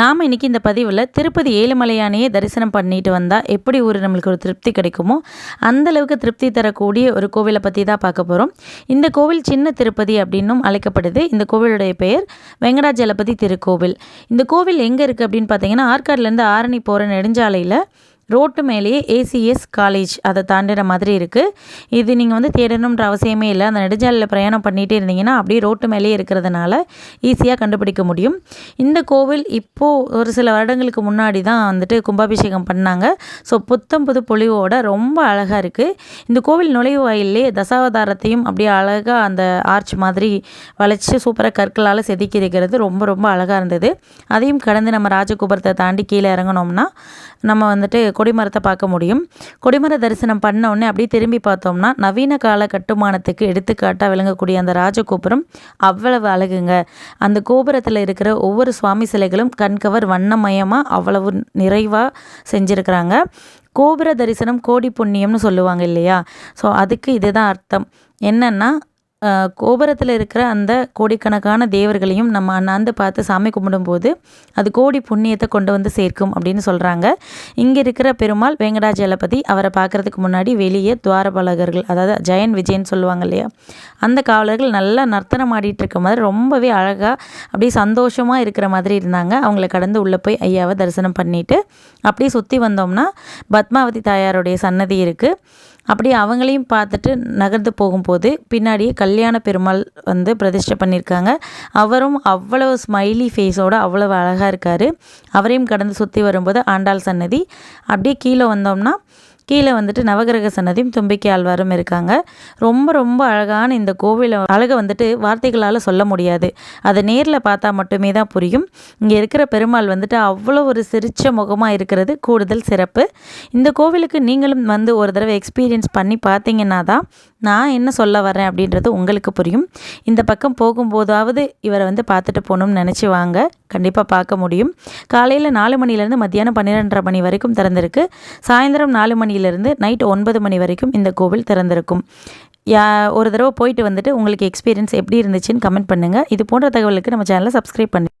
நாம் இன்றைக்கி இந்த பதிவில் திருப்பதி ஏழுமலையானையே தரிசனம் பண்ணிட்டு வந்தால் எப்படி ஒரு நம்மளுக்கு ஒரு திருப்தி கிடைக்குமோ அந்தளவுக்கு திருப்தி தரக்கூடிய ஒரு கோவிலை பற்றி தான் பார்க்க போகிறோம் இந்த கோவில் சின்ன திருப்பதி அப்படின்னும் அழைக்கப்படுது. இந்த கோவிலுடைய பெயர் வெங்கடாஜலபதி திருக்கோவில். இந்த கோவில் எங்கே இருக்குது அப்படின்னு பார்த்தீங்கன்னா ஆற்காடுலேருந்து ஆரணி போகிற நெடுஞ்சாலையில் ரோட்டு மேலேயே ஏசிஎஸ் காலேஜ் அதை தாண்டின மாதிரி இருக்குது இது நீங்கள் வந்து தேடணுன்ற அவசியமே இல்லை. அந்த நெடுஞ்சாலையில் பிரயாணம் பண்ணிகிட்டே இருந்தீங்கன்னா அப்படியே ரோட்டு மேலேயே இருக்கிறதுனால ஈஸியாக கண்டுபிடிக்க முடியும். இந்த கோவில் இப்போது ஒரு சில வருடங்களுக்கு முன்னாடி தான் வந்துட்டு கும்பாபிஷேகம் பண்ணாங்க. ஸோ புத்தம் புது பொலிவோட ரொம்ப அழகாக இருக்குது இந்த கோவில் நுழைவு வாயிலே தசாவதாரத்தையும் அப்படியே அழகாக அந்த ஆர்ச் மாதிரி வளைச்சி சூப்பராக கற்களால் செதுக்கி இருக்கிறது ரொம்ப ரொம்ப அழகாக இருந்தது. அதையும் கடந்து நம்ம ராஜகோபுரத்தை தாண்டி கீழே இறங்கினோம்னா நம்ம வந்துட்டு கொடிமரத்தை பார்க்க முடியும். கொடிமர தரிசனம் பண்ண உடனே அப்படியே திரும்பி பார்த்தோம்னா நவீன கால கட்டுமானத்துக்கு எடுத்துக்காட்டாக விளங்கக்கூடிய அந்த ராஜகோபுரம் அவ்வளவு அழகுங்க. அந்த கோபுரத்தில் இருக்கிற ஒவ்வொரு சுவாமி சிலைகளும் கண்கவர் வண்ணமயமாக அவ்வளவு நிறைவாக செஞ்சுருக்கிறாங்க. கோபுர தரிசனம் கோடி புண்ணியம்னு சொல்லுவாங்க இல்லையா? ஸோ அதுக்கு இதுதான் அர்த்தம். என்னென்னா கோபுரத்தில் இருக்கிற அந்த கோடிக்கணக்கான தேவர்களையும் நம்ம அண்ணாந்து பார்த்து சாமி கும்பிடும்போது அது கோடி புண்ணியத்தை கொண்டு வந்து சேர்க்கும் அப்படின்னு சொல்கிறாங்க இங்கே இருக்கிற பெருமாள் வெங்கடாஜலபதி அவரை பார்க்குறதுக்கு முன்னாடி வெளியே துவாரபாலகர்கள் அதாவது ஜெயன் விஜயன் சொல்லுவாங்க இல்லையா? அந்த காவலர்கள் நல்லா நர்த்தனம் ஆடிட்டு இருக்க மாதிரி ரொம்பவே அழகாக அப்படியே சந்தோஷமாக இருக்கிற மாதிரி இருந்தாங்க. அவங்கள கடந்து உள்ளே போய் ஐயாவை தரிசனம் பண்ணிவிட்டு அப்படியே சுற்றி வந்தோம்னா பத்மாவதி தாயாருடைய சன்னதி இருக்குது அப்படியே அவங்களையும் பார்த்துட்டு நகர்ந்து போகும்போது பின்னாடியே கல்யாண பெருமாள் வந்து பிரதிஷ்டை பண்ணியிருக்காங்க. அவரும் அவ்வளவு ஸ்மைலி ஃபேஸோடு அவ்வளவு அழகாக இருக்கார். அவரையும் கடந்து சுற்றி வரும்போது ஆண்டாள் சன்னதி. அப்படியே கீழே வந்தோம்னா கீழே வந்துட்டு நவகிரக சன்னதியும் தும்பிக்கை ஆழ்வாரும் இருக்காங்க. ரொம்ப ரொம்ப அழகான இந்த கோவிலை அழகை வந்துட்டு வார்த்தைகளால் சொல்ல முடியாது. அதை நேரில் பார்த்தா மட்டுமே தான் புரியும். இங்கே இருக்கிற பெருமாள் வந்துட்டு அவ்வளோ ஒரு சிரிச்ச முகமாக இருக்கிறது. கூடுதல் சிறப்பு. இந்த கோவிலுக்கு நீங்களும் வந்து ஒரு தடவை எக்ஸ்பீரியன்ஸ் பண்ணி பார்த்தீங்கன்னா தான் நான் என்ன சொல்ல வரேன் அப்படின்றது உங்களுக்கு புரியும். இந்த பக்கம் போகும்போதாவது இவரை வந்து பார்த்துட்டு போகணும்னு நினச்சி வாங்க. கண்டிப்பாக பார்க்க முடியும். காலையில் நாலு மணிலேருந்து மத்தியானம் பன்னிரெண்டரை மணி வரைக்கும் திறந்திருக்கு. சாயந்தரம் நாலு மணிலேருந்து நைட் ஒன்பது மணி வரைக்கும் இந்த கோவில் திறந்திருக்கும். யா ஒரு தடவை போயிட்டு வந்துட்டு உங்களுக்கு எக்ஸ்பீரியன்ஸ் எப்படி இருந்துச்சுன்னு கமெண்ட் பண்ணுங்கள் இது போன்ற தகவலுக்கு நம்ம சேனலை சப்ஸ்கிரைப் பண்ணி